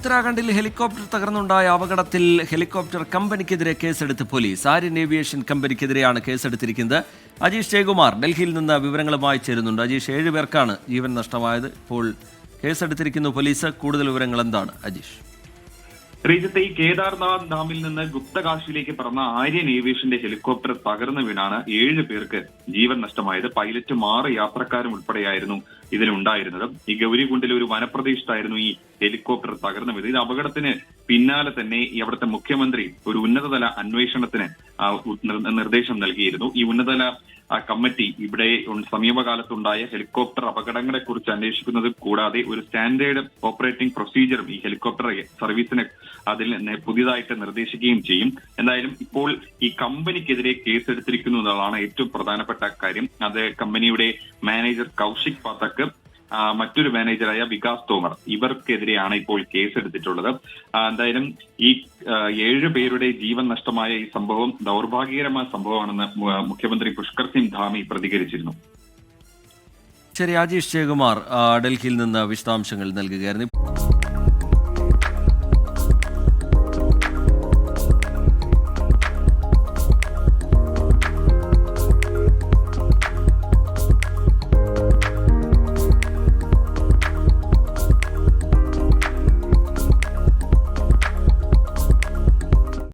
ഉത്തരാഖണ്ഡിൽ ഹെലികോപ്റ്റർ തകർന്നുണ്ടായ അപകടത്തിൽ ഹെലികോപ്റ്റർ കമ്പനിക്കെതിരെ കേസെടുത്ത് പോലീസ്. ആര്യൻ ഏവിയേഷൻ കമ്പനിക്കെതിരെയാണ് കേസെടുത്തിരിക്കുന്നത്. അജീഷ് ജയകുമാർ ഡൽഹിയിൽ നിന്ന് വിവരങ്ങളുമായി ചേരുന്നുണ്ട്. അജീഷ് ഏഴ് പേർക്കാണ് ജീവൻ നഷ്ടമായത്. ഇപ്പോൾ കേസെടുത്തിരിക്കുന്നു പോലീസ്. കൂടുതൽ വിവരങ്ങൾ എന്താണ് അജീഷ്? ശ്രീജിത്ത് ഈ കേദാർനാഥ് ഡാമിൽ നിന്ന് ഗുപ്തകാശിയിലേക്ക് പറന്ന ആര്യൻ ഏവിയേഷന്റെ ഹെലികോപ്റ്റർ തകർന്നു വീണാണ് ഏഴ് പേർക്ക് ജീവൻ നഷ്ടമായത്. പൈലറ്റും ആറ് യാത്രക്കാരും ഉൾപ്പെടെയായിരുന്നു ഇതിലുണ്ടായിരുന്നത്. ഈ ഗൗരികുണ്ടിലെ ഒരു വനപ്രദേശത്തായിരുന്നു ഈ ഹെലികോപ്റ്റർ തകർന്നു വീണത്. ഇത് അപകടത്തിന് പിന്നാലെ തന്നെ ഈ അവിടുത്തെ മുഖ്യമന്ത്രി ഒരു ഉന്നതതല അന്വേഷണത്തിന് നിർദ്ദേശം നൽകിയിരുന്നു. ഈ ഉന്നതതല കമ്മിറ്റി ഇവിടെ സമീപകാലത്തുണ്ടായ ഹെലികോപ്റ്റർ അപകടങ്ങളെ കുറിച്ച് അന്വേഷിക്കുന്നത് കൂടാതെ ഒരു സ്റ്റാൻഡേർഡ് ഓപ്പറേറ്റിംഗ് പ്രൊസീജിയറും ഈ ഹെലികോപ്റ്റർ സർവീസിന് അതിൽ പുതിയതായിട്ട് നിർദ്ദേശിക്കുകയും ചെയ്യും. എന്തായാലും ഇപ്പോൾ ഈ കമ്പനിക്കെതിരെ കേസെടുത്തിരിക്കുന്നു എന്നുള്ളതാണ് ഏറ്റവും പ്രധാനപ്പെട്ട കാര്യം. അത് കമ്പനിയുടെ മാനേജർ കൗശിക് പാത്തക്ക് ആ, മറ്റൊരു മാനേജറായ വികാസ് തോമർ. ഇവർക്കെതിരെയാണ് ഇപ്പോൾ കേസെടുത്തിട്ടുള്ളത്. എന്തായാലും ഈ ഏഴ് പേരുടെ ജീവൻ നഷ്ടമായ ഈ സംഭവം ദൗർഭാഗ്യകരമായ സംഭവമാണെന്ന് മുഖ്യമന്ത്രി പുഷ്കർ സിംഗ് ധാമി പ്രതികരിച്ചിരുന്നു. ശരി രാജേഷ് ജയകുമാർ ഡൽഹിയിൽ നിന്ന് വിശദാംശങ്ങൾ നൽകുകയായിരുന്നു.